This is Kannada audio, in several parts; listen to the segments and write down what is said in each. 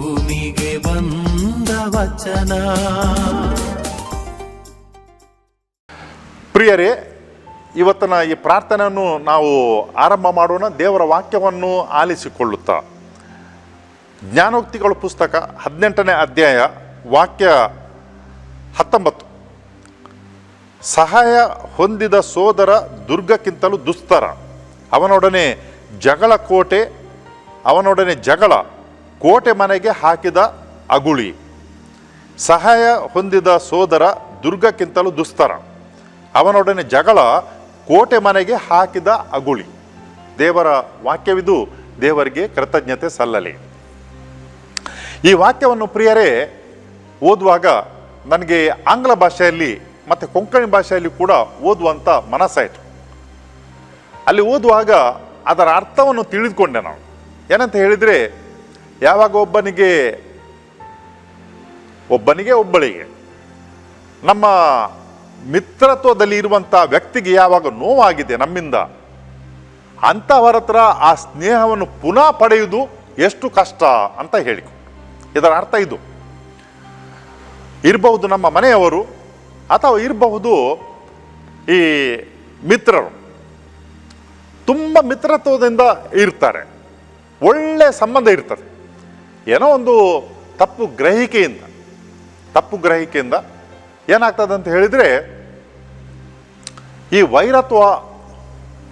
ಭೂಮಿಗೆ ಬಂದ ವಚನ. ಪ್ರಿಯರೇ, ಇವತ್ತಿನ ಈ ಪ್ರಾರ್ಥನೆಯನ್ನು ನಾವು ಆರಂಭ ಮಾಡೋಣ. ದೇವರ ವಾಕ್ಯವನ್ನು ಆಲಿಸಿಕೊಳ್ಳುತ್ತಾ. ಜ್ಞಾನೋಕ್ತಿಗಳ ಪುಸ್ತಕ ಹದಿನೆಂಟನೇ ಅಧ್ಯಾಯ, ವಾಕ್ಯ ಹತ್ತೊಂಬತ್ತು. ಸಹಾಯ ಹೊಂದಿದ ಸೋದರ ದುರ್ಗಕ್ಕಿಂತಲೂ ದುಸ್ತರ ಅವನೊಡನೆ ಜಗಳ ಕೋಟೆ, ಅವನೊಡನೆ ಜಗಳ. ಕೋಟೆ ಮನೆಗೆ ಹಾಕಿದ ಅಗುಳಿ. ಸಹಾಯ ಹೊಂದಿದ ಸೋದರ ದುರ್ಗಕ್ಕಿಂತಲೂ ದುಸ್ತರ. ಅವನೊಡನೆ ಜಗಳ ಕೋಟೆ ಮನೆಗೆ ಹಾಕಿದ ಅಗುಳಿ. ದೇವರ ವಾಕ್ಯವಿದು ದೇವರಿಗೆ ಕೃತಜ್ಞತೆ ಸಲ್ಲಲಿ. ಈ ವಾಕ್ಯವನ್ನು ಪ್ರಿಯರೇ, ಓದುವಾಗ ನನಗೆ ಆಂಗ್ಲ ಭಾಷೆಯಲ್ಲಿ ಮತ್ತು ಕೊಂಕಣಿ ಭಾಷೆಯಲ್ಲಿ ಕೂಡ ಓದುವಂಥ ಮನಸ್ಸಾಯಿತು. ಅಲ್ಲಿ ಓದುವಾಗ ಅದರ ಅರ್ಥವನ್ನು ತಿಳಿದುಕೊಂಡೆ ನಾನು. ಏನಂತ ಹೇಳಿದರೆ ಯಾವಾಗ ಒಬ್ಬನಿಗೆ ಒಬ್ಬನಿಗೆ ಒಬ್ಬಳಿಗೆ, ನಮ್ಮ ಮಿತ್ರತ್ವದಲ್ಲಿ ಇರುವಂಥ ವ್ಯಕ್ತಿಗೆ ಯಾವಾಗ ನೋವಾಗಿದೆ ನಮ್ಮಿಂದ ಅಂಥವರ ಹತ್ರ ಆ ಸ್ನೇಹವನ್ನು ಪುನಃ ಪಡೆಯುವುದು ಎಷ್ಟು ಕಷ್ಟ ಅಂತ ಹೇಳಿ ಇದರ ಅರ್ಥ ಇದು. ಇರಬಹುದು ನಮ್ಮ ಮನೆಯವರು ಅಥವಾ ಇರಬಹುದು ಈ ಮಿತ್ರರು. ತುಂಬ ಮಿತ್ರತ್ವದಿಂದ ಇರ್ತಾರೆ. ಒಳ್ಳೆ ಸಂಬಂಧ ಇರ್ತದೆ. ಏನೋ ಒಂದು ತಪ್ಪು ಗ್ರಹಿಕೆಯಿಂದ ತಪ್ಪು ಗ್ರಹಿಕೆಯಿಂದ ಏನಾಗ್ತದೆ ಅಂತ ಹೇಳಿದರೆ, ಈ ವೈರತ್ವ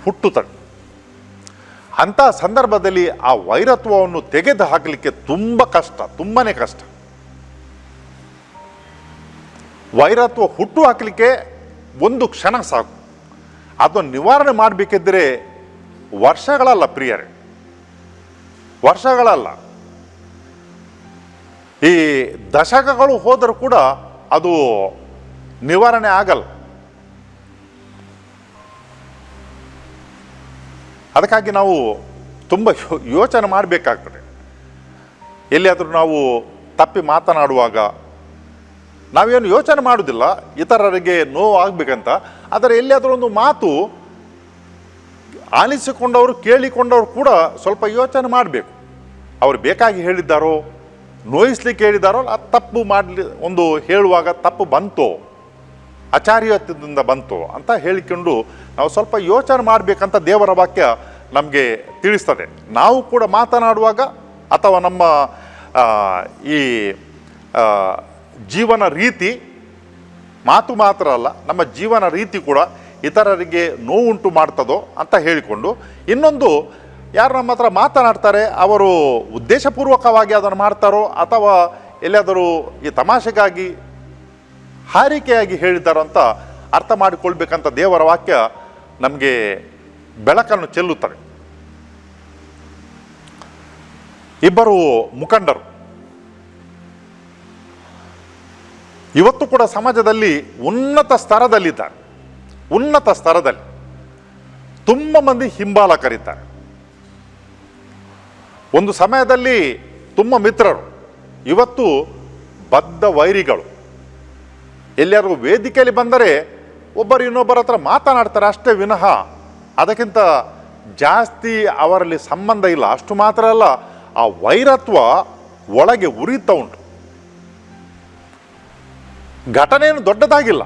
ಹುಟ್ಟುತ್ತದೆ ಅಂಥ ಸಂದರ್ಭದಲ್ಲಿ ಆ ವೈರತ್ವವನ್ನು ತೆಗೆದು ಹಾಕಲಿಕ್ಕೆ ತುಂಬ ಕಷ್ಟ ತುಂಬಾ ಕಷ್ಟ. ವೈರತ್ವ ಹುಟ್ಟು ಹಾಕಲಿಕ್ಕೆ ಒಂದು ಕ್ಷಣ ಸಾಕು. ಅದನ್ನು ನಿವಾರಣೆ ಮಾಡಬೇಕಿದ್ರೆ ವರ್ಷಗಳಲ್ಲ ಪ್ರಿಯರೇ. ವರ್ಷಗಳಲ್ಲ. ಈ ದಶಕಗಳು ಹೋದರೂ ಕೂಡ ಅದು ನಿವಾರಣೆ ಆಗಲ್ಲ. ಅದಕ್ಕಾಗಿ ನಾವು ತುಂಬ ಯೋಚನೆ ಮಾಡಬೇಕಾಗ್ತದೆ. ಎಲ್ಲಿಯಾದರೂ ನಾವು ತಪ್ಪಿ ಮಾತನಾಡುವಾಗ ನಾವೇನು ಯೋಚನೆ ಮಾಡುವುದಿಲ್ಲ ಇತರರಿಗೆ ನೋವು ಆಗಬೇಕಂತ, ಆದರೆ ಎಲ್ಲಿಯಾದರೂ ಒಂದು ಮಾತು ಆಲಿಸಿಕೊಂಡವರು, ಕೇಳಿಕೊಂಡವರು ಕೂಡ ಸ್ವಲ್ಪ ಯೋಚನೆ ಮಾಡಬೇಕು. ಅವರು ಬೇಕಾಗಿ ಹೇಳಿದ್ದಾರೋ ನೋಯಿಸ್ಲಿಕ್ಕೆ ಹೇಳಿದಾರೋ ಆ ತಪ್ಪು ಮಾಡಲಿ, ಒಂದು ಹೇಳುವಾಗ ತಪ್ಪು ಬಂತೋ ಆಚಾರ್ಯತ್ವದಿಂದ ಬಂತು ಅಂತ ಹೇಳಿಕೊಂಡು ನಾವು ಸ್ವಲ್ಪ ಯೋಚನೆ ಮಾಡಬೇಕಂತ ದೇವರ ವಾಕ್ಯ ನಮಗೆ ತಿಳಿಸ್ತದೆ. ನಾವು ಕೂಡ ಮಾತನಾಡುವಾಗ ಅಥವಾ ನಮ್ಮ ಈ ಜೀವನ ರೀತಿ ಮಾತು ಮಾತ್ರ ಅಲ್ಲ, ನಮ್ಮ ಜೀವನ ರೀತಿ ಕೂಡ ಇತರರಿಗೆ ನೋವುಂಟು ಮಾಡ್ತದೋ ಅಂತ ಹೇಳಿಕೊಂಡು ಇನ್ನೊಂದು ಯಾರು ನಮ್ಮ ಹತ್ರ ಮಾತನಾಡ್ತಾರೆ, ಅವರು ಉದ್ದೇಶಪೂರ್ವಕವಾಗಿ ಅದನ್ನು ಮಾಡ್ತಾರೋ ಅಥವಾ ಎಲ್ಲಿಯಾದರೂ ಈ ತಮಾಷೆಗಾಗಿ ಹಾರಿಕೆಯಾಗಿ ಹೇಳಿದ್ದಾರೋ ಅಂತ ಅರ್ಥ ಮಾಡಿಕೊಳ್ಬೇಕಂತ ದೇವರ ವಾಕ್ಯ ನಮಗೆ ಬೆಳಕನ್ನು ಚೆಲ್ಲುತ್ತವೆ ಇಬ್ಬರು ಮುಖಂಡರು. ಇವತ್ತು ಕೂಡ ಸಮಾಜದಲ್ಲಿ ಉನ್ನತ ಸ್ತರದಲ್ಲಿದ್ದಾರೆ ಉನ್ನತ ಸ್ತರದಲ್ಲಿ ತುಂಬ ಮಂದಿ ಹಿಂಬಾಲಕರಿದ್ದಾರೆ. ಒಂದು ಸಮಯದಲ್ಲಿ ತುಂಬ ಮಿತ್ರರು. ಇವತ್ತು ಬದ್ಧ ವೈರಿಗಳು. ಎಲ್ಲಿಯಾರು ವೇದಿಕೆಯಲ್ಲಿ ಬಂದರೆ ಒಬ್ಬರು ಇನ್ನೊಬ್ಬರ ಹತ್ರ ಮಾತನಾಡ್ತಾರೆ ಅಷ್ಟೇ ವಿನಃ. ಅದಕ್ಕಿಂತ ಜಾಸ್ತಿ ಅವರಲ್ಲಿ ಸಂಬಂಧ ಇಲ್ಲ. ಅಷ್ಟು ಮಾತ್ರ ಅಲ್ಲ, ಆ ವೈರತ್ವ ಒಳಗೆ ಉರಿತಾ ಉಂಟು. ಘಟನೆಯನ್ನು ದೊಡ್ಡದಾಗಿಲ್ಲ.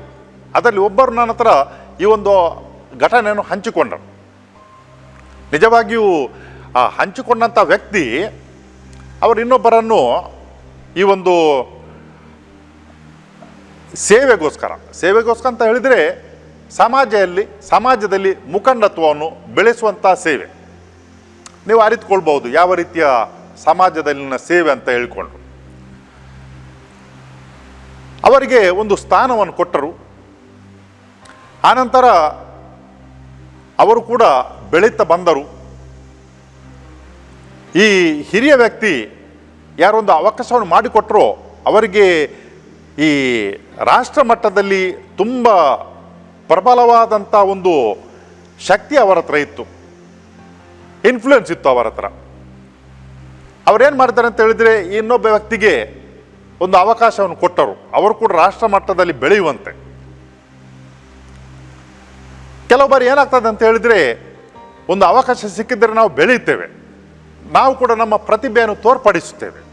ಅದರಲ್ಲಿ ಒಬ್ಬರು ನನ್ನ ಹತ್ರ ಈ ಒಂದು ಘಟನೆಯನ್ನು ಹಂಚಿಕೊಂಡರು. ನಿಜವಾಗಿಯೂ ಆ ಹಂಚಿಕೊಂಡಂಥ ವ್ಯಕ್ತಿ, ಅವರು ಇನ್ನೊಬ್ಬರನ್ನು ಈ ಒಂದು ಸೇವೆಗೋಸ್ಕರ ಸೇವೆಗೋಸ್ಕರ ಅಂತ ಹೇಳಿದರೆ ಸಮಾಜದಲ್ಲಿ ಸಮಾಜದಲ್ಲಿ ಮುಖಂಡತ್ವವನ್ನು ಬೆಳೆಸುವಂಥ ಸೇವೆ. ನೀವು ಅರಿತುಕೊಳ್ಬಹುದು ಯಾವ ರೀತಿಯ ಸಮಾಜದಲ್ಲಿನ ಸೇವೆ ಅಂತ ಹೇಳಿಕೊಂಡು. ಅವರಿಗೆ ಒಂದು ಸ್ಥಾನವನ್ನು ಕೊಟ್ಟರು. ಆನಂತರ ಅವರು ಕೂಡ ಬೆಳೀತಾ ಬಂದರು. ಈ ಹಿರಿಯ ವ್ಯಕ್ತಿ ಯಾರೊಂದು ಅವಕಾಶವನ್ನು ಮಾಡಿಕೊಟ್ರೋ ಅವರಿಗೆ ಈ ರಾಷ್ಟ್ರ ಮಟ್ಟದಲ್ಲಿ ತುಂಬ ಪ್ರಬಲವಾದಂಥ ಒಂದು ಶಕ್ತಿ ಅವರ ಹತ್ರ ಇತ್ತು. ಇನ್ಫ್ಲೂಯೆನ್ಸ್ ಇತ್ತು ಅವರ ಹತ್ರ. ಅವರೇನು ಮಾಡ್ತಾರೆ ಅಂತ ಹೇಳಿದರೆ ಇನ್ನೊಬ್ಬ ವ್ಯಕ್ತಿಗೆ ಒಂದು ಅವಕಾಶವನ್ನು ಕೊಟ್ಟರು. ಅವರು ಕೂಡ ರಾಷ್ಟ್ರ ಮಟ್ಟದಲ್ಲಿ ಬೆಳೆಯುವಂತೆ. ಕೆಲವು ಬಾರಿ ಏನಾಗ್ತದೆ ಅಂತ ಹೇಳಿದರೆ ಒಂದು ಅವಕಾಶ ಸಿಕ್ಕಿದ್ರೆ ನಾವು ಬೆಳೆಯುತ್ತೇವೆ. ನಾವು ಕೂಡ ನಮ್ಮ ಪ್ರತಿಭೆಯನ್ನು ತೋರ್ಪಡಿಸುತ್ತೇವೆ.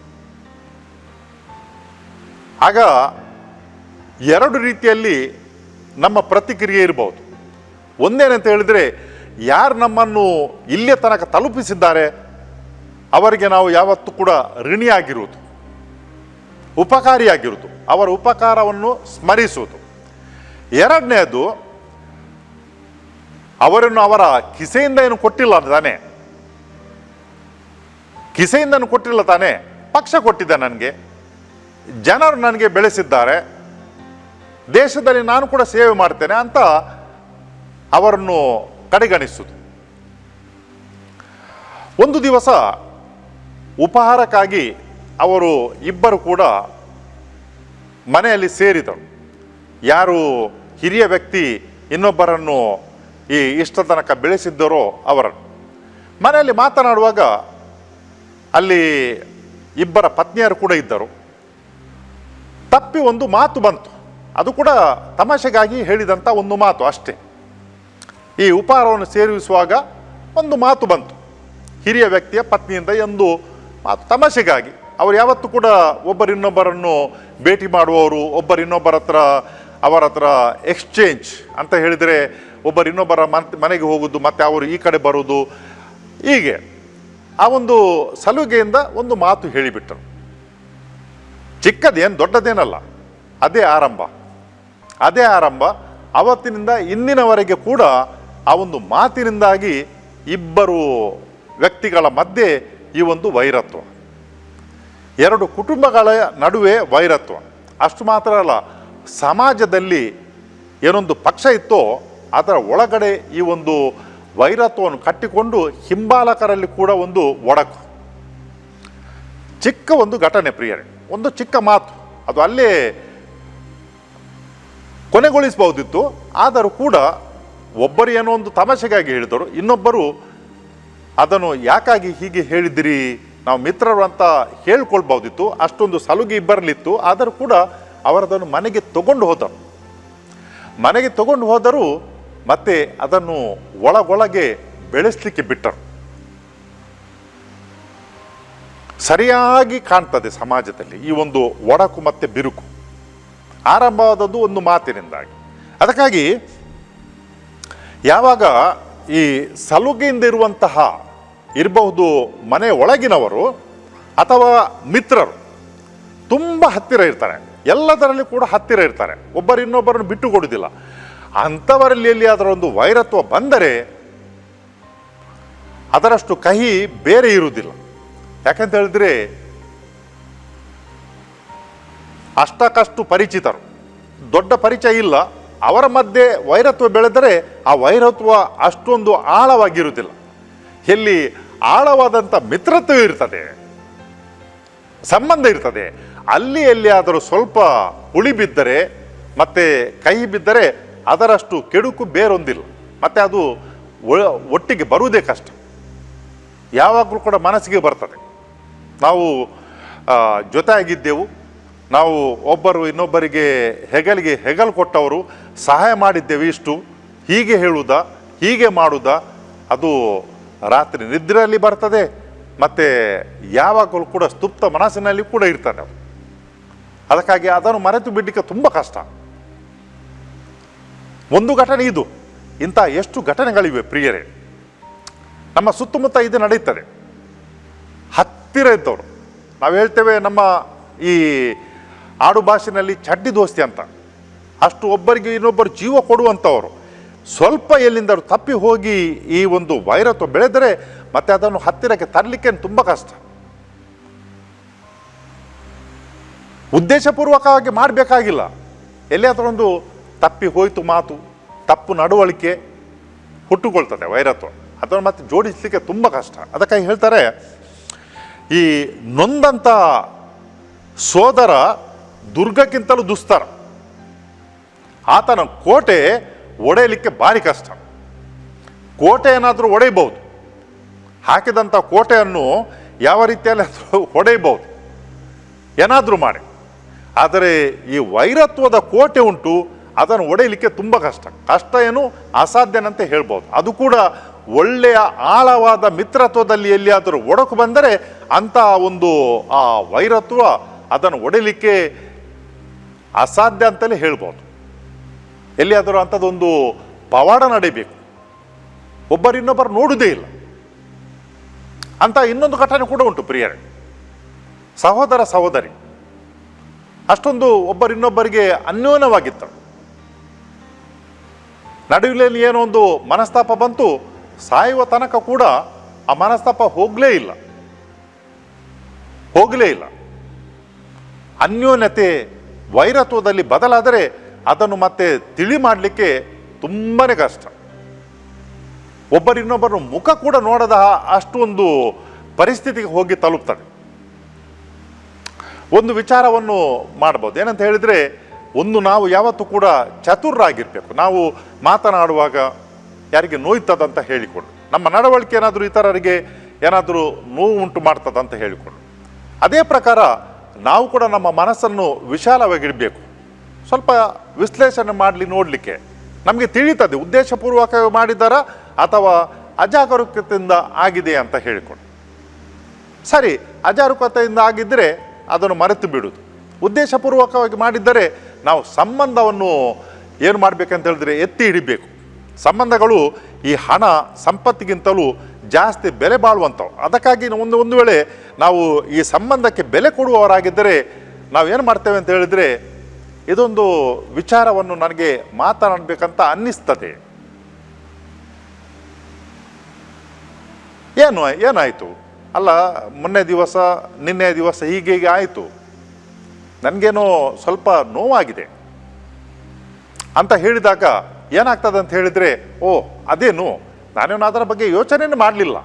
ಆಗ ಎರಡು ರೀತಿಯಲ್ಲಿ ನಮ್ಮ ಪ್ರತಿಕ್ರಿಯೆ ಇರಬಹುದು. ಒಂದೇನಂತ ಹೇಳಿದರೆ, ಯಾರು ನಮ್ಮನ್ನು ಇಲ್ಲೇ ತನಕ ತಲುಪಿಸಿದ್ದಾರೆ, ಅವರಿಗೆ ನಾವು ಯಾವತ್ತೂ ಕೂಡ ಋಣಿಯಾಗಿರುವುದು, ಉಪಕಾರಿಯಾಗಿರುವುದು, ಅವರ ಉಪಕಾರವನ್ನು ಸ್ಮರಿಸುವುದು. ಎರಡನೇದು, ಅವರನ್ನು ಅವರ ಕಿಸೆಯಿಂದ ಏನು ಕೊಟ್ಟಿಲ್ಲ ತಾನೆ ಕಿಸೆಯಿಂದನು ಕೊಟ್ಟಿಲ್ಲ ತಾನೆ, ಪಕ್ಷ ಕೊಟ್ಟಿದ್ದ ನನಗೆ. ಜನರು ನನಗೆ ಬೆಳೆಸಿದ್ದಾರೆ, ದೇಶದಲ್ಲಿ ನಾನು ಕೂಡ ಸೇವೆ ಮಾಡ್ತೇನೆ ಅಂತ ಅವರನ್ನು ಕಡೆಗಣಿಸುವುದು. ಒಂದು ದಿವಸ ಉಪಹಾರಕ್ಕಾಗಿ ಅವರು ಇಬ್ಬರು ಕೂಡ ಮನೆಯಲ್ಲಿ ಸೇರಿದರು. ಯಾರು ಹಿರಿಯ ವ್ಯಕ್ತಿ ಇನ್ನೊಬ್ಬರನ್ನು ಈ ಇಷ್ಟ ತನಕ ಬೆಳೆಸಿದ್ದರೋ ಅವರನ್ನು. ಮನೆಯಲ್ಲಿ ಮಾತನಾಡುವಾಗ ಅಲ್ಲಿ ಇಬ್ಬರ ಪತ್ನಿಯರು ಕೂಡ ಇದ್ದರು. ತಪ್ಪಿ ಒಂದು ಮಾತು ಬಂತು. ಅದು ಕೂಡ ತಮಾಷೆಗಾಗಿ ಹೇಳಿದಂಥ ಒಂದು ಮಾತು ಅಷ್ಟೇ. ಈ ಉಪಹಾರವನ್ನು ಸೇರಿಸುವಾಗ ಒಂದು ಮಾತು ಬಂತು. ಹಿರಿಯ ವ್ಯಕ್ತಿಯ ಪತ್ನಿಯಿಂದ ಎಂದು ಮಾತು. ತಮಾಷೆಗಾಗಿ. ಅವರು ಯಾವತ್ತೂ ಕೂಡ ಒಬ್ಬರಿನ್ನೊಬ್ಬರನ್ನು ಭೇಟಿ ಮಾಡುವವರು, ಒಬ್ಬರಿನ್ನೊಬ್ಬರ ಹತ್ರ, ಅವರ ಹತ್ರ ಎಕ್ಸ್ಚೇಂಜ್ ಅಂತ ಹೇಳಿದರೆ ಒಬ್ಬರಿನ್ನೊಬ್ಬರ ಮನ್- ಮನೆಗೆ ಹೋಗುದು, ಮತ್ತೆ ಅವರು ಈ ಕಡೆ ಬರುವುದು ಹೀಗೆ. ಆ ಒಂದು ಸಲುಗೆಯಿಂದ ಒಂದು ಮಾತು ಹೇಳಿಬಿಟ್ಟರು. ಚಿಕ್ಕದೇನು ದೊಡ್ಡದೇನಲ್ಲ, ಅದೇ ಆರಂಭ. ಅದೇ ಆರಂಭ, ಅವತ್ತಿನಿಂದ ಇಂದಿನವರೆಗೆ ಕೂಡ ಆ ಒಂದು ಮಾತಿನಿಂದಾಗಿ ಇಬ್ಬರು ವ್ಯಕ್ತಿಗಳ ಮಧ್ಯೆ ಈ ಒಂದು ವೈರತ್ವ. ಎರಡು ಕುಟುಂಬಗಳ ನಡುವೆ ವೈರತ್ವ. ಅಷ್ಟು ಮಾತ್ರ ಅಲ್ಲ, ಸಮಾಜದಲ್ಲಿ ಏನೊಂದು ಪಕ್ಷ ಇತ್ತೋ ಅದರ ಒಳಗಡೆ ಈ ಒಂದು ವೈರತ್ವವನ್ನು ಕಟ್ಟಿಕೊಂಡು ಹಿಂಬಾಲಕರಲ್ಲಿ ಕೂಡ ಒಂದು ಒಡಕು. ಚಿಕ್ಕ ಒಂದು ಘಟನೆ ಪ್ರಿಯರೇ. ಒಂದು ಚಿಕ್ಕ ಮಾತು. ಅದು ಅಲ್ಲೇ ಕೊನೆಗೊಳಿಸಬಹುದಿತ್ತು. ಆದರೂ ಕೂಡ ಒಬ್ಬರು ಏನೋ ಒಂದು ತಮಾಷೆಗಾಗಿ ಹೇಳಿದರು. ಇನ್ನೊಬ್ಬರು, ಅದನ್ನು ಯಾಕಾಗಿ ಹೀಗೆ ಹೇಳಿದಿರಿ ನಾವು ಮಿತ್ರರು ಅಂತ ಹೇಳ್ಕೊಳ್ಬಹುದಿತ್ತು. ಅಷ್ಟೊಂದು ಸಲುಗೆ ಇಬ್ಬರಲಿತ್ತು ಆದರೂ ಕೂಡ ಅವರದನ್ನು ಮನೆಗೆ ತಗೊಂಡು ಹೋದರು. ಮನೆಗೆ ತಗೊಂಡು ಹೋದರೂ ಮತ್ತೆ ಅದನ್ನು ಒಳಗೊಳಗೆ ಬೆಳೆಸಲಿಕ್ಕೆ ಬಿಟ್ಟರು. ಸರಿಯಾಗಿ ಕಾಣ್ತದೆ ಸಮಾಜದಲ್ಲಿ ಈ ಒಂದು ಒಡಕು ಮತ್ತೆ ಬಿರುಕು. ಆರಂಭವಾದದ್ದು ಒಂದು ಮಾತಿನಿಂದಾಗಿ. ಅದಕ್ಕಾಗಿ ಯಾವಾಗ ಈ ಸಲುಗೆಯಿಂದ ಇರುವಂತಹ ಇರಬಹುದು ಮನೆ ಒಳಗಿನವರು ಅಥವಾ ಮಿತ್ರರು ತುಂಬ ಹತ್ತಿರ ಇರ್ತಾರೆ. ಎಲ್ಲದರಲ್ಲಿ ಕೂಡ ಹತ್ತಿರ ಇರ್ತಾರೆ. ಒಬ್ಬರು ಇನ್ನೊಬ್ಬರನ್ನು ಬಿಟ್ಟು ಕೊಡುವುದಿಲ್ಲ. ಅಂಥವರಲ್ಲಿ ಎಲ್ಲಿಯಾದರೂ ಒಂದು ವೈರತ್ವ ಬಂದರೆ ಅದರಷ್ಟು ಕಹಿ ಬೇರೆ ಇರುವುದಿಲ್ಲ. ಯಾಕಂತ ಹೇಳಿದ್ರೆ ಅಷ್ಟಕ್ಕಷ್ಟು ಪರಿಚಿತರು. ದೊಡ್ಡ ಪರಿಚಯ ಇಲ್ಲ. ಅವರ ಮಧ್ಯೆ ವೈರತ್ವ ಬೆಳೆದರೆ ಆ ವೈರತ್ವ ಅಷ್ಟೊಂದು ಆಳವಾಗಿರುವುದಿಲ್ಲ. ಎಲ್ಲಿ ಆಳವಾದಂಥ ಮಿತ್ರತ್ವ ಇರ್ತದೆ, ಸಂಬಂಧ ಇರ್ತದೆ. ಅಲ್ಲಿ ಎಲ್ಲಿಯಾದರೂ ಸ್ವಲ್ಪ ಉಳಿ ಬಿದ್ದರೆ, ಮತ್ತೆ ಕೈ ಬಿದ್ದರೆ ಅದರಷ್ಟು ಕೆಡುಕು ಬೇರೊಂದಿಲ್ಲ. ಮತ್ತೆ ಅದು ಒಟ್ಟಿಗೆ ಬರುವುದೇ ಕಷ್ಟ ಯಾವಾಗಲೂ ಕೂಡ ಮನಸ್ಸಿಗೆ ಬರ್ತದೆ. ನಾವು ಜೊತೆಯಾಗಿದ್ದೆವು. ನಾವು ಒಬ್ಬರು ಇನ್ನೊಬ್ಬರಿಗೆ ಹೆಗಲಿಗೆ ಹೆಗಲು ಕೊಟ್ಟವರು, ಸಹಾಯ ಮಾಡಿದ್ದೇವೆ ಇಷ್ಟು. ಹೀಗೆ ಹೇಳುದ ಹೀಗೆ ಮಾಡುದ ಅದು ರಾತ್ರಿ ನಿದ್ರೆಯಲ್ಲಿ ಬರ್ತದೆ. ಮತ್ತು ಯಾವಾಗಲೂ ಕೂಡ ಸ್ತುಪ್ತ ಮನಸ್ಸಿನಲ್ಲಿ ಕೂಡ ಇರ್ತದೆ ಅದು ಅದಕ್ಕಾಗಿ ಅದನ್ನು ಮರೆತು ಬಿಡಲಿಕ್ಕೆ ತುಂಬ ಕಷ್ಟ. ಒಂದು ಘಟನೆ ಇದು. ಇಂಥ ಎಷ್ಟು ಘಟನೆಗಳಿವೆ ಪ್ರಿಯರೇ. ನಮ್ಮ ಸುತ್ತಮುತ್ತ ಇದು ನಡೀತದೆ. ಹತ್ತಿರ ಇದ್ದವರು. ನಾವು ಹೇಳ್ತೇವೆ ನಮ್ಮ ಈ ಆಡು ಭಾಷೆನಲ್ಲಿ ಚಡ್ಡಿ ದೋಸ್ತಿ ಅಂತ. ಅಷ್ಟು ಒಬ್ಬರಿಗೆ ಇನ್ನೊಬ್ಬರು ಜೀವ ಕೊಡುವಂಥವರು. ಸ್ವಲ್ಪ ಎಲ್ಲಿಂದರೂ ತಪ್ಪಿ ಹೋಗಿ ಈ ಒಂದು ವೈರತ್ವ ಬೆಳೆದರೆ ಮತ್ತೆ ಅದನ್ನು ಹತ್ತಿರಕ್ಕೆ ತರಲಿಕ್ಕೆ ತುಂಬ ಕಷ್ಟ. ಉದ್ದೇಶಪೂರ್ವಕವಾಗಿ ಮಾಡಬೇಕಾಗಿಲ್ಲ. ಎಲ್ಲಿಯಾದರೂ ಒಂದು ತಪ್ಪಿ ಹೋಯಿತು ಮಾತು, ತಪ್ಪು ನಡವಳಿಕೆ ಹುಟ್ಟುಕೊಳ್ತದೆ ವೈರತ್ವ. ಅದನ್ನು ಮತ್ತೆ ಜೋಡಿಸಲಿಕ್ಕೆ ತುಂಬ ಕಷ್ಟ. ಅದಕ್ಕಾಗಿ ಹೇಳ್ತಾರೆ, ಈ ನೊಂದಂಥ ಸೋದರ ದುರ್ಗಕ್ಕಿಂತಲೂ ದುಸ್ತರ. ಆತನ ಕೋಟೆ ಒಡೆಯಲಿಕ್ಕೆ ಭಾರಿ ಕಷ್ಟ. ಕೋಟೆ ಏನಾದರೂ ಒಡೆಯಬಹುದು. ಹಾಕಿದಂಥ ಕೋಟೆಯನ್ನು ಯಾವ ರೀತಿಯಲ್ಲಿ ಹೊಡೆಯಬಹುದು ಏನಾದರೂ ಮಾಡಿ. ಆದರೆ ಈ ವೈರತ್ವದ ಕೋಟೆ ಉಂಟು ಅದನ್ನು ಒಡೆಯಲಿಕ್ಕೆ ತುಂಬ ಕಷ್ಟ. ಕಷ್ಟ ಏನು? ಅಸಾಧ್ಯನಂತೆ ಹೇಳ್ಬೋದು. ಅದು ಕೂಡ ಒಳ್ಳೆಯ ಆಳವಾದ ಮಿತ್ರತ್ವದಲ್ಲಿ ಎಲ್ಲಿಯಾದರೂ ಒಡಕು ಬಂದರೆ ಅಂಥ ಒಂದು, ಆ ವೈರತ್ವ ಅದನ್ನು ಒಡೆಯಲಿಕ್ಕೆ ಅಸಾಧ್ಯ ಅಂತಲೇ ಹೇಳ್ಬೋದು. ಎಲ್ಲಿಯಾದರೂ ಅಂಥದ್ದೊಂದು ಪವಾಡ ನಡೀಬೇಕು. ಒಬ್ಬರಿನ್ನೊಬ್ಬರು ನೋಡುವುದೇ ಇಲ್ಲ. ಅಂತ ಇನ್ನೊಂದು ಘಟನೆ ಕೂಡ ಉಂಟು ಪ್ರಿಯರೇ. ಸಹೋದರ ಸಹೋದರಿ. ಅಷ್ಟೊಂದು ಒಬ್ಬರಿನ್ನೊಬ್ಬರಿಗೆ ಅನ್ಯೋನ್ಯವಾಗಿದ್ದರು ನಡುವಿನಲ್ಲಿ ಏನೋ ಒಂದು ಮನಸ್ತಾಪ ಬಂತು, ಸಾಯುವ ತನಕ ಕೂಡ ಆ ಮನಸ್ತಾಪ ಹೋಗಲೇ ಇಲ್ಲ. ಹೋಗಲೇ ಇಲ್ಲ. ಅನ್ಯೋನ್ಯತೆ ವೈರತ್ವದಲ್ಲಿ ಬದಲಾದರೆ ಅದನ್ನು ಮತ್ತೆ ತಿಳಿ ಮಾಡಲಿಕ್ಕೆ ತುಂಬಾ ಕಷ್ಟ. ಒಬ್ಬರಿನ್ನೊಬ್ಬರು ಮುಖ ಕೂಡ ನೋಡದ ಅಷ್ಟು ಒಂದು ಪರಿಸ್ಥಿತಿಗೆ ಹೋಗಿ ತಲುಪ್ತಾರೆ ಒಂದು ವಿಚಾರವನ್ನು ಮಾಡ್ಬೋದು. ಏನಂತ ಹೇಳಿದರೆ ಒಂದು ನಾವು ಯಾವತ್ತೂ ಕೂಡ ಚತುರರಾಗಿರ್ಬೇಕು. ನಾವು ಮಾತನಾಡುವಾಗ ಯಾರಿಗೆ ನೋಯ್ತದಂತ ಹೇಳಿಕೊಂಡು. ನಮ್ಮ ನಡವಳಿಕೆ ಏನಾದರೂ ಇತರರಿಗೆ ಏನಾದರೂ ನೋವು ಉಂಟು ಮಾಡ್ತದಂತ ಹೇಳಿಕೊಂಡು. ಅದೇ ಪ್ರಕಾರ ನಾವು ಕೂಡ ನಮ್ಮ ಮನಸ್ಸನ್ನು ವಿಶಾಲವಾಗಿಡಬೇಕು. ಸ್ವಲ್ಪ ವಿಶ್ಲೇಷಣೆ ಮಾಡಲಿ ನೋಡಲಿಕ್ಕೆ. ನಮಗೆ ತಿಳಿತದೆ, ಉದ್ದೇಶಪೂರ್ವಕ ಮಾಡಿದ್ದಾರಾ ಅಥವಾ ಅಜಾಗರೂಕತೆಯಿಂದ ಆಗಿದೆ ಅಂತ ಹೇಳಿಕೊಂಡು. ಸರಿ, ಅಜಾಗರೂಕತೆಯಿಂದ ಆಗಿದ್ದರೆ ಅದನ್ನು ಮರೆತು ಬಿಡುವುದು. ಉದ್ದೇಶಪೂರ್ವಕವಾಗಿ ಮಾಡಿದ್ದರೆ ನಾವು ಸಂಬಂಧವನ್ನು ಏನು ಮಾಡಬೇಕಂತ ಹೇಳಿದ್ರೆ ಎತ್ತಿ ಹಿಡಿಬೇಕು. ಸಂಬಂಧಗಳು ಈ ಹಣ ಸಂಪತ್ತಿಗಿಂತಲೂ ಜಾಸ್ತಿ ಬೆಲೆ ಬಾಳುವಂಥವು. ಅದಕ್ಕಾಗಿ ಒಂದು ಒಂದು ವೇಳೆ ನಾವು ಈ ಸಂಬಂಧಕ್ಕೆ ಬೆಲೆ ಕೊಡುವವರಾಗಿದ್ದರೆ ನಾವು ಏನು ಮಾಡ್ತೇವೆ ಅಂತ ಹೇಳಿದರೆ ಇದೊಂದು ವಿಚಾರವನ್ನು ನನಗೆ ಮಾತನಾಡಬೇಕಂತ ಅನ್ನಿಸ್ತದೆ. ಏನು, ಏನಾಯಿತು? ಅಲ್ಲ, ಮೊನ್ನೆ ದಿವಸ, ನಿನ್ನೆ ದಿವಸ ಹೀಗೆ ಹೀಗೆ ಆಯಿತು. ನನಗೇನೋ ಸ್ವಲ್ಪ ನೋವಾಗಿದೆ ಅಂತ ಹೇಳಿದಾಗ ಏನಾಗ್ತದೆ ಅಂತ ಹೇಳಿದರೆ, ಓ, ಅದೇನು? ನಾನೇನು ಅದರ ಬಗ್ಗೆ ಯೋಚನೆನೇ ಮಾಡಲಿಲ್ಲ.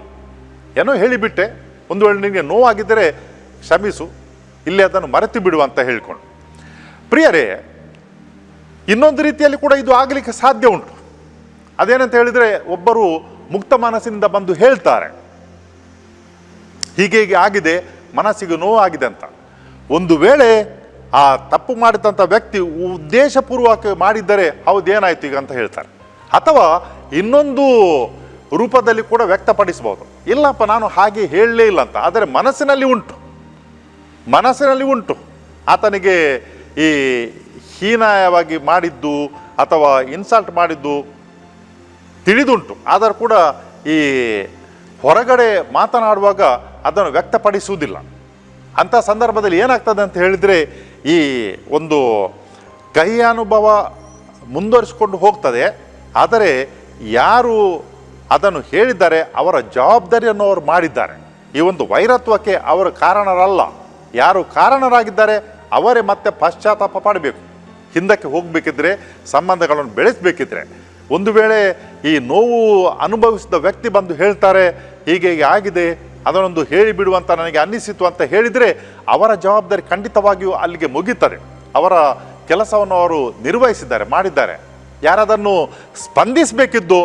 ಏನೋ ಹೇಳಿಬಿಟ್ಟೆ. ಒಂದು ವೇಳೆ ನಿನಗೆ ನೋವಾಗಿದ್ದರೆ ಕ್ಷಮಿಸು, ಇಲ್ಲಿ ಅದನ್ನು ಮರೆತು ಬಿಡು ಅಂತ ಹೇಳಿಕೊಂಡು. ಪ್ರಿಯರೇ, ಇನ್ನೊಂದು ರೀತಿಯಲ್ಲಿ ಕೂಡ ಇದು ಆಗಲಿಕ್ಕೆ ಸಾಧ್ಯ ಉಂಟು. ಅದೇನಂತ ಹೇಳಿದರೆ, ಒಬ್ಬರು ಮುಕ್ತ ಮನಸ್ಸಿನಿಂದ ಬಂದು ಹೇಳ್ತಾರೆ. ಹೀಗೆ ಹೀಗೆ ಆಗಿದೆ, ಮನಸ್ಸಿಗೆ ನೋವಾಗಿದೆ ಅಂತ. ಒಂದು ವೇಳೆ ಆ ತಪ್ಪು ಮಾಡಿದಂಥ ವ್ಯಕ್ತಿ ಉದ್ದೇಶಪೂರ್ವಕ ಮಾಡಿದ್ದರೆ ಹೌದೇನಾಯ್ತು ಈಗ ಅಂತ ಹೇಳ್ತಾರೆ. ಅಥವಾ ಇನ್ನೊಂದು ರೂಪದಲ್ಲಿ ಕೂಡ ವ್ಯಕ್ತಪಡಿಸ್ಬೋದು ಇಲ್ಲಪ್ಪ, ನಾನು ಹಾಗೆ ಹೇಳಲೇ ಇಲ್ಲ ಅಂತ. ಆದರೆ ಮನಸ್ಸಿನಲ್ಲಿ ಉಂಟು. ಮನಸ್ಸಿನಲ್ಲಿ ಉಂಟು. ಆತನಿಗೆ ಈ ಹೀನಾಯವಾಗಿ ಮಾಡಿದ್ದು ಅಥವಾ ಇನ್ಸಲ್ಟ್ ಮಾಡಿದ್ದು ತಿಳಿದುಂಟು. ಆದರೂ ಕೂಡ ಈ ಹೊರಗಡೆ ಮಾತನಾಡುವಾಗ ಅದನ್ನು ವ್ಯಕ್ತಪಡಿಸುವುದಿಲ್ಲ. ಅಂಥ ಸಂದರ್ಭದಲ್ಲಿ ಏನಾಗ್ತದೆ ಅಂತ ಹೇಳಿದರೆ ಈ ಒಂದು ಕಹಿ ಅನುಭವ ಮುಂದುವರಿಸಿಕೊಂಡು ಹೋಗ್ತದೆ. ಆದರೆ ಯಾರು ಅದನ್ನು ಹೇಳಿದ್ದಾರೆ, ಅವರ ಜವಾಬ್ದಾರಿಯನ್ನು ಅವರು ಮಾಡಿದ್ದಾರೆ. ಈ ಒಂದು ವೈರತ್ವಕ್ಕೆ ಅವರು ಕಾರಣರಲ್ಲ. ಯಾರು ಕಾರಣರಾಗಿದ್ದಾರೆ, ಅವರೇ ಮತ್ತೆ ಪಶ್ಚಾತ್ತಾಪ ಪಡಬೇಕು. ಹಿಂದಕ್ಕೆ ಹೋಗಬೇಕಿದ್ರೆ, ಸಂಬಂಧಗಳನ್ನು ಬೆಳೆಸಬೇಕಿದ್ರೆ. ಒಂದು ವೇಳೆ ಈ ನೋವು ಅನುಭವಿಸಿದ ವ್ಯಕ್ತಿ ಬಂದು ಹೇಳ್ತಾರೆ, ಹೀಗೆ ಹೀಗೆ ಆಗಿದೆ ಅದನ್ನೊಂದು ಹೇಳಿಬಿಡುವಂತ ನನಗೆ ಅನ್ನಿಸಿತು ಅಂತ ಹೇಳಿದರೆ ಅವರ ಜವಾಬ್ದಾರಿ ಖಂಡಿತವಾಗಿಯೂ ಅಲ್ಲಿಗೆ ಮುಗೀತಾರೆ. ಅವರ ಕೆಲಸವನ್ನು ಅವರು ನಿರ್ವಹಿಸಿದ್ದಾರೆ, ಮಾಡಿದ್ದಾರೆ. ಯಾರದನ್ನು ಸ್ಪಂದಿಸಬೇಕಿದ್ದು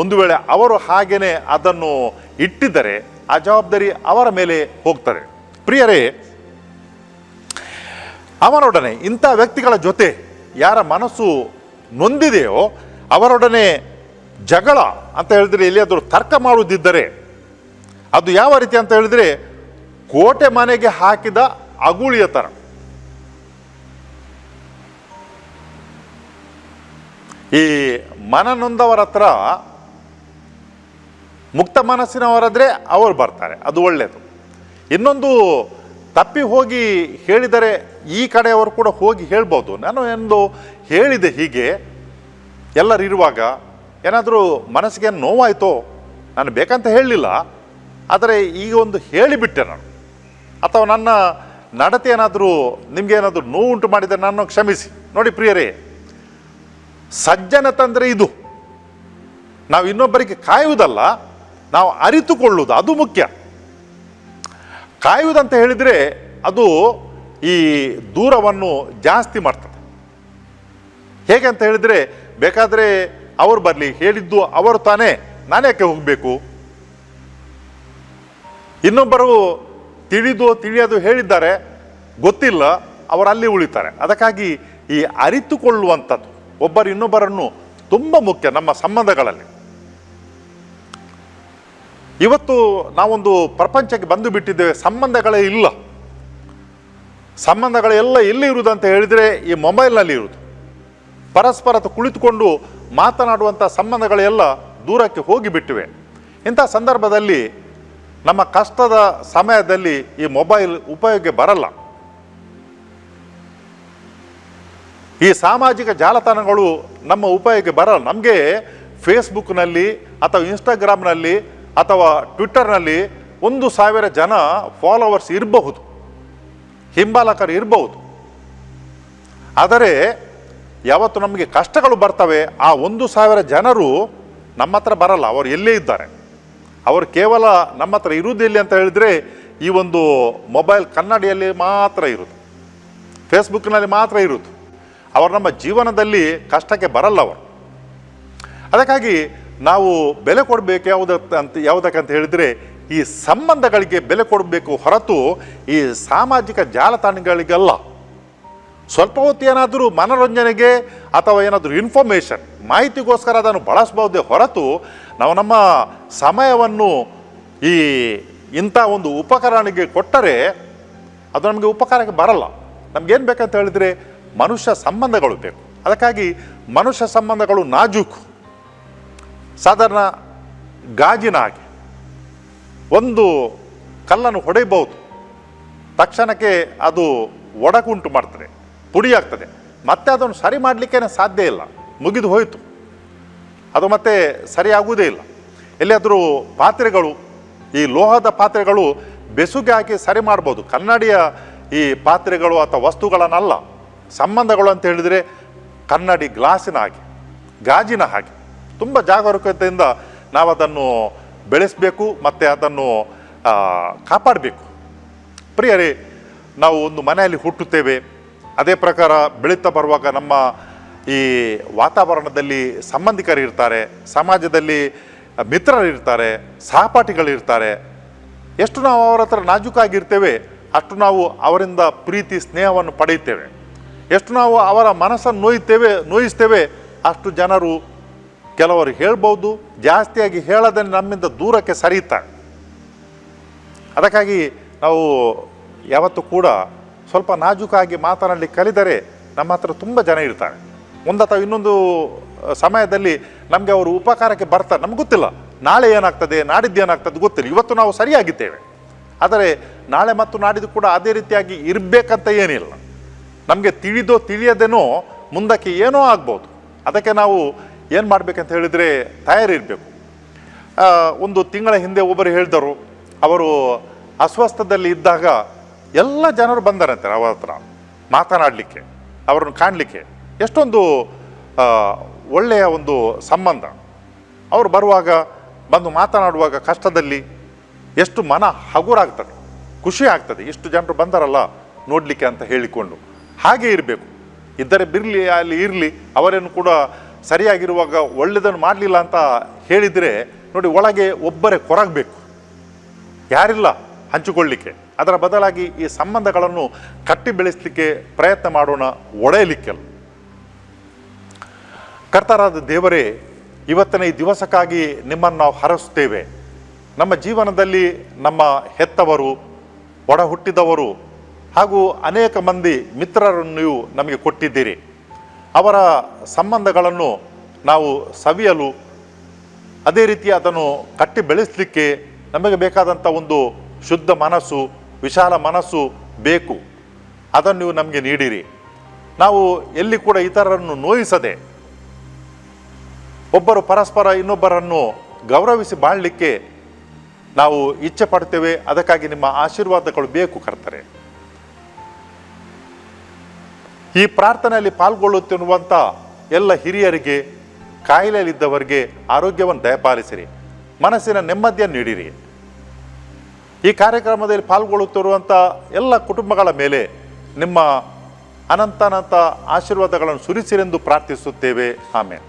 ಒಂದು ವೇಳೆ ಅವರು ಹಾಗೇನೆ ಅದನ್ನು ಇಟ್ಟಿದ್ದರೆ ಆ ಜವಾಬ್ದಾರಿ ಅವರ ಮೇಲೆ ಹೋಗ್ತಾರೆ ಪ್ರಿಯರೇ, ಅವನೊಡನೆ ಇಂಥ ವ್ಯಕ್ತಿಗಳ ಜೊತೆ ಯಾರ ಮನಸ್ಸು ನೊಂದಿದೆಯೋ ಅವರೊಡನೆ ಜಗಳ ಅಂತ ಹೇಳಿದ್ರೆ ಎಲ್ಲಿಯಾದರೂ ತರ್ಕ ಮಾಡುವುದಿದ್ದರೆ ಅದು ಯಾವ ರೀತಿ ಅಂತ ಹೇಳಿದ್ರೆ ಕೋಟೆ ಮನೆಗೆ ಹಾಕಿದ ಅಗುಳಿಯ ಥರ ಈ ಮನನೊಂದವರ ಹತ್ರ ಮುಕ್ತ ಮನಸ್ಸಿನವರಾದರೆ ಅವರು ಬರ್ತಾರೆ, ಅದು ಒಳ್ಳೆಯದು ಇನ್ನೊಂದು ತಪ್ಪಿ ಹೋಗಿ ಹೇಳಿದರೆ ಈ ಕಡೆಯವರು ಕೂಡ ಹೋಗಿ ಹೇಳ್ಬೋದು. ನಾನು ಎಂದು ಹೇಳಿದೆ ಹೀಗೆ, ಎಲ್ಲರಿರುವಾಗ ಏನಾದರೂ ಮನಸ್ಸಿಗೆ ನೋವಾಯಿತೋ, ನಾನು ಬೇಕಂತ ಹೇಳಲಿಲ್ಲ ಆದರೆ ಈಗ ಒಂದು ಹೇಳಿಬಿಟ್ಟೆ ನಾನು. ಅಥವಾ ನನ್ನ ನಡತೆ ಏನಾದರೂ ನಿಮ್ಗೆ ಏನಾದರೂ ನೋವು ಉಂಟು ಮಾಡಿದರೆ ನಾನು ಕ್ಷಮಿಸಿ. ನೋಡಿ ಪ್ರಿಯರೇ, ಸಜ್ಜನ ಅಂದರೆ ಇದು. ನಾವು ಇನ್ನೊಬ್ಬರಿಗೆ ಕಾಯುವುದಲ್ಲ, ನಾವು ಅರಿತುಕೊಳ್ಳುವುದು, ಅದು ಮುಖ್ಯ. ಕಾಯುವುದಂತ ಹೇಳಿದರೆ ಅದು ಈ ದೂರವನ್ನು ಜಾಸ್ತಿ ಮಾಡ್ತದೆ. ಹೇಗೆ ಅಂತ ಹೇಳಿದರೆ, ಬೇಕಾದರೆ ಅವರು ಬರಲಿ, ಹೇಳಿದ್ದು ಅವರು ತಾನೇ ನಾನೇಕೆ ಹೋಗಬೇಕು? ಇನ್ನೊಬ್ಬರು ತಿಳಿದು ತಿಳಿಯದು ಹೇಳಿದ್ದಾರೆ, ಗೊತ್ತಿಲ್ಲ, ಅವರು ಅಲ್ಲಿ ಉಳಿತಾರೆ. ಅದಕ್ಕಾಗಿ ಈ ಅರಿತುಕೊಳ್ಳುವಂಥದ್ದು, ಒಬ್ಬರು ಇನ್ನೊಬ್ಬರನ್ನು ತುಂಬ ಮುಖ್ಯ ನಮ್ಮ ಸಂಬಂಧಗಳಲ್ಲಿ. ಇವತ್ತು ನಾವೊಂದು ಪ್ರಪಂಚಕ್ಕೆ ಬಂದು ಬಿಟ್ಟಿದ್ದೇವೆ, ಸಂಬಂಧಗಳೇ ಇಲ್ಲ. ಸಂಬಂಧಗಳೆಲ್ಲ ಎಲ್ಲಿ ಇರುವುದು ಅಂತ ಹೇಳಿದರೆ ಈ ಮೊಬೈಲ್ನಲ್ಲಿ ಇರುವುದು. ಪರಸ್ಪರ ಕುಳಿತುಕೊಂಡು ಮಾತನಾಡುವಂಥ ಸಂಬಂಧಗಳೆಲ್ಲ ದೂರಕ್ಕೆ ಹೋಗಿಬಿಟ್ಟಿವೆ. ಇಂಥ ಸಂದರ್ಭದಲ್ಲಿ ನಮ್ಮ ಕಷ್ಟದ ಸಮಯದಲ್ಲಿ ಈ ಮೊಬೈಲ್ ಉಪಯೋಗ ಬರಲ್ಲ. ಈ ಸಾಮಾಜಿಕ ಜಾಲತಾಣಗಳು ನಮ್ಮ ಉಪಯೋಗ ಬರಲ್ಲ. ನಮಗೆ ಫೇಸ್ಬುಕ್ನಲ್ಲಿ ಅಥವಾ ಇನ್ಸ್ಟಾಗ್ರಾಮ್ನಲ್ಲಿ ಅಥವಾ ಟ್ವಿಟ್ಟರ್ನಲ್ಲಿ ಒಂದು ಸಾವಿರ ಜನ ಫಾಲೋವರ್ಸ್ ಇರಬಹುದು. ಹಿಂಬಾಲಕರು ಇರಬಹುದು. ಆದರೆ ಯಾವತ್ತು ನಮಗೆ ಕಷ್ಟಗಳು ಬರ್ತವೆ, ಆ ಒಂದು ಸಾವಿರ ಜನರು ನಮ್ಮ ಹತ್ರ ಬರಲ್ಲ. ಅವರು ಎಲ್ಲೇ ಇದ್ದಾರೆ? ಅವರು ಕೇವಲ ನಮ್ಮ ಹತ್ರ ಇರುವುದಿಲ್ಲ ಅಂತ ಹೇಳಿದರೆ ಈ ಒಂದು ಮೊಬೈಲ್ ಕನ್ನಡಿಯಲ್ಲಿ ಮಾತ್ರ ಇರುತ್ತೆ ಫೇಸ್ಬುಕ್ನಲ್ಲಿ ಮಾತ್ರ ಇರುತ್ತೆ ಅವರು ನಮ್ಮ ಜೀವನದಲ್ಲಿ ಕಷ್ಟಕ್ಕೆ ಬರಲ್ಲ ಅವರು. ಅದಕ್ಕಾಗಿ ನಾವು ಬೆಲೆ ಕೊಡಬೇಕು ಯಾವುದಕ್ಕೆ ಅಂತ ಯಾವುದಕ್ಕಂತ ಹೇಳಿದರೆ ಈ ಸಂಬಂಧಗಳಿಗೆ ಬೆಲೆ ಕೊಡಬೇಕು ಹೊರತು ಈ ಸಾಮಾಜಿಕ ಜಾಲತಾಣಗಳಿಗೆಲ್ಲ. ಸ್ವಲ್ಪ ಹೊತ್ತು ಏನಾದರೂ ಮನೋರಂಜನೆಗೆ ಅಥವಾ ಏನಾದರೂ ಇನ್ಫಾರ್ಮೇಷನ್ ಮಾಹಿತಿಗೋಸ್ಕರ ಅದನ್ನು ಬಳಸಬಹುದೇ ಹೊರತು ನಾವು ನಮ್ಮ ಸಮಯವನ್ನು ಈ ಇಂಥ ಒಂದು ಉಪಕರಣಕ್ಕೆ ಕೊಟ್ಟರೆ ಅದು ನಮಗೆ ಉಪಕಾರಕ್ಕೆ ಬರಲ್ಲ. ನಮಗೇನು ಬೇಕಂತ ಹೇಳಿದರೆ ಮನುಷ್ಯ ಸಂಬಂಧಗಳು ಬೇಕು. ಅದಕ್ಕಾಗಿ ಮನುಷ್ಯ ಸಂಬಂಧಗಳು ನಾಜೂಕು. ಸಾಧಾರಣ ಗಾಜಿನ ಹಾಗೆ. ಒಂದು ಕಲ್ಲನ್ನು ಹೊಡೆಯಬಹುದು. ತಕ್ಷಣಕ್ಕೆ ಅದು ಒಡಕುಂಟು ಮಾಡ್ತದೆ. ಪುಡಿ ಆಗ್ತದೆ ಮತ್ತೆ ಅದನ್ನು ಸರಿ ಮಾಡಲಿಕ್ಕೇನೆ ಸಾಧ್ಯ ಇಲ್ಲ. ಮುಗಿದು ಹೋಯಿತು. ಅದು ಮತ್ತೆ ಸರಿಯಾಗುವುದೇ ಇಲ್ಲ. ಎಲ್ಲಿಯಾದರೂ ಪಾತ್ರೆಗಳು, ಈ ಲೋಹದ ಪಾತ್ರೆಗಳು ಬೆಸುಗೆ ಹಾಕಿ ಸರಿ ಮಾಡ್ಬೋದು. ಕನ್ನಡಿಯ ಈ ಪಾತ್ರೆಗಳು ಅಥವಾ ವಸ್ತುಗಳನ್ನಲ್ಲ, ಸಂಬಂಧಗಳು ಅಂತ ಹೇಳಿದರೆ ಕನ್ನಡಿ ಗ್ಲಾಸಿನ ಹಾಗೆ, ಗಾಜಿನ ಹಾಗೆ. ತುಂಬ ಜಾಗರೂಕತೆಯಿಂದ ನಾವು ಅದನ್ನು ಬೆಳೆಸಬೇಕು, ಮತ್ತು ಅದನ್ನು ಕಾಪಾಡಬೇಕು. ಪ್ರಿಯರೇ, ನಾವು ಒಂದು ಮನೆಯಲ್ಲಿ ಹುಟ್ಟುತ್ತೇವೆ. ಅದೇ ಪ್ರಕಾರ ಬೆಳೀತಾ ಬರುವಾಗ ನಮ್ಮ ಈ ವಾತಾವರಣದಲ್ಲಿ ಸಂಬಂಧಿಕರು ಇರ್ತಾರೆ, ಸಮಾಜದಲ್ಲಿ ಮಿತ್ರರಿರ್ತಾರೆ ಸಹಪಾಠಿಗಳಿರ್ತಾರೆ ಎಷ್ಟು ನಾವು ಅವರ ಹತ್ರ ನಾಜೂಕಾಗಿರ್ತೇವೆ ಅಷ್ಟು ನಾವು ಅವರಿಂದ ಪ್ರೀತಿ, ಸ್ನೇಹವನ್ನು ಪಡೆಯುತ್ತೇವೆ. ಎಷ್ಟು ನಾವು ಅವರ ಮನಸ್ಸನ್ನು ನೋಯುತ್ತೇವೆ, ನೋಯಿಸ್ತೇವೆ, ಅಷ್ಟು ಜನರು ಕೆಲವರು ಹೇಳ್ಬೋದು, ಜಾಸ್ತಿಯಾಗಿ ಹೇಳದೆ ನಮ್ಮಿಂದ ದೂರಕ್ಕೆ ಸರಿಯುತ್ತಾರೆ. ಅದಕ್ಕಾಗಿ ನಾವು ಯಾವತ್ತೂ ಕೂಡ ಸ್ವಲ್ಪ ನಾಜೂಕಾಗಿ ಮಾತನಾಡಲಿ ಕಲಿದರೆ ನಮ್ಮ ಹತ್ರ ತುಂಬ ಜನ ಇರ್ತಾರೆ. ಒಂದು ಅಥವಾ ಇನ್ನೊಂದು ಸಮಯದಲ್ಲಿ ನಮಗೆ ಅವರು ಉಪಕಾರಕ್ಕೆ ಬರ್ತಾರೆ. ನಮ್ಗೆ ಗೊತ್ತಿಲ್ಲ. ನಾಳೆ ಏನಾಗ್ತದೆ, ನಾಡಿದ್ದು ಏನಾಗ್ತದೆ ಗೊತ್ತಿಲ್ಲ. ಇವತ್ತು ನಾವು ಸರಿಯಾಗಿದ್ದೇವೆ. ಆದರೆ ನಾಳೆ ಮತ್ತು ನಾಡಿದ್ದು ಕೂಡ ಅದೇ ರೀತಿಯಾಗಿ ಇರಬೇಕಂತ ಏನಿಲ್ಲ. ನಮಗೆ ತಿಳಿದೋ ತಿಳಿಯದೇನೋ ಮುಂದಕ್ಕೆ ಏನೋ ಆಗ್ಬೋದು. ಅದಕ್ಕೆ ನಾವು ಏನು ಮಾಡಬೇಕಂತ ಹೇಳಿದರೆ ತಯಾರಿರಬೇಕು. ಒಂದು ತಿಂಗಳ ಹಿಂದೆ ಒಬ್ಬರು ಹೇಳಿದರು. ಅವರು ಅಸ್ವಸ್ಥದಲ್ಲಿ ಇದ್ದಾಗ ಎಲ್ಲ ಜನರು ಬಂದಾರಂತೆ ಅವರ ಹತ್ರ. ಮಾತನಾಡಲಿಕ್ಕೆ, ಅವರನ್ನು ಕಾಣಲಿಕ್ಕೆ. ಎಷ್ಟೊಂದು ಒಳ್ಳೆಯ ಒಂದು ಸಂಬಂಧ. ಅವರು ಬರುವಾಗ, ಬಂದು ಮಾತನಾಡುವಾಗ ಕಷ್ಟದಲ್ಲಿ ಎಷ್ಟು ಮನ ಹಗುರಾಗ್ತದೆ, ಖುಷಿ ಆಗ್ತದೆ. ಇಷ್ಟು ಜನರು ಬಂದರಲ್ಲ ನೋಡಲಿಕ್ಕೆ ಅಂತ ಹೇಳಿಕೊಂಡು. ಹಾಗೆ ಇರಬೇಕು. ಇದ್ದರೆ ಬಿರಲಿ, ಅಲ್ಲಿ ಇರಲಿ, ಅವರೇನು ಕೂಡ ಸರಿಯಾಗಿರುವಾಗ ಒಳ್ಳೆಯದನ್ನು ಮಾಡಲಿಲ್ಲ ಅಂತ ಹೇಳಿದರೆ, ನೋಡಿ, ಒಳಗೆ ಒಬ್ಬರೇ ಕೊರಗಬೇಕು. ಯಾರಿಲ್ಲ, ಹಂಚಿಕೊಳ್ಳಿಕ್ಕೆ. ಅದರ ಬದಲಾಗಿ ಈ ಸಂಬಂಧಗಳನ್ನು ಕಟ್ಟಿ ಬೆಳೆಸಲಿಕ್ಕೆ ಪ್ರಯತ್ನ ಮಾಡೋಣ ಒಡೆಯಲಿಕ್ಕೆಲ್ಲ. ಕರ್ತರಾದ ದೇವರೇ, ಇವತ್ತಿನ ಈ ದಿವಸಕ್ಕಾಗಿ ನಿಮ್ಮನ್ನು ನಾವು ಹರಸುತ್ತೇವೆ. ನಮ್ಮ ಜೀವನದಲ್ಲಿ ನಮ್ಮ ಹೆತ್ತವರು ಒಡ ಹುಟ್ಟಿದವರು ಹಾಗೂ ಅನೇಕ ಮಂದಿ ಮಿತ್ರರನ್ನು ನಮಗೆ ಕೊಟ್ಟಿದ್ದೀರಿ. ಅವರ ಸಂಬಂಧಗಳನ್ನು ನಾವು ಸವಿಯಲು, ಅದೇ ರೀತಿ ಅದನ್ನು ಕಟ್ಟಿ ಬೆಳೆಸಲಿಕ್ಕೆ ನಮಗೆ ಬೇಕಾದಂಥ ಒಂದು ಶುದ್ಧ ಮನಸ್ಸು ವಿಶಾಲ ಮನಸ್ಸು ಬೇಕು. ಅದನ್ನು ನೀವು ನಮಗೆ ನೀಡಿರಿ. ನಾವು ಎಲ್ಲಿ ಕೂಡ ಇತರರನ್ನು ನೋಯಿಸದೆ ಒಬ್ಬರು ಪರಸ್ಪರ ಇನ್ನೊಬ್ಬರನ್ನು ಗೌರವಿಸಿ ಬಾಳಲಿಕ್ಕೆ ನಾವು ಇಚ್ಛೆ ಪಡ್ತೇವೆ. ಅದಕ್ಕಾಗಿ ನಿಮ್ಮ ಆಶೀರ್ವಾದಗಳು ಬೇಕು ಕರ್ತರೆ. ಈ ಪ್ರಾರ್ಥನೆಯಲ್ಲಿ ಪಾಲ್ಗೊಳ್ಳುತ್ತಿರುವಂಥ ಎಲ್ಲ ಹಿರಿಯರಿಗೆ, ಕಾಯಿಲೆಯಲ್ಲಿದ್ದವರಿಗೆ ಆರೋಗ್ಯವನ್ನು ದಯಪಾಲಿಸಿರಿ. ಮನಸ್ಸಿನ ನೆಮ್ಮದಿಯನ್ನು ನೀಡಿರಿ. ಈ ಕಾರ್ಯಕ್ರಮದಲ್ಲಿ ಪಾಲ್ಗೊಳ್ಳುತ್ತಿರುವಂಥ ಎಲ್ಲ ಕುಟುಂಬಗಳ ಮೇಲೆ ನಿಮ್ಮ ಅನಂತ ಅನಂತ ಆಶೀರ್ವಾದಗಳನ್ನು ಸುರಿಸಿರೆಂದು ಪ್ರಾರ್ಥಿಸುತ್ತೇವೆ. ಆಮೇಲೆ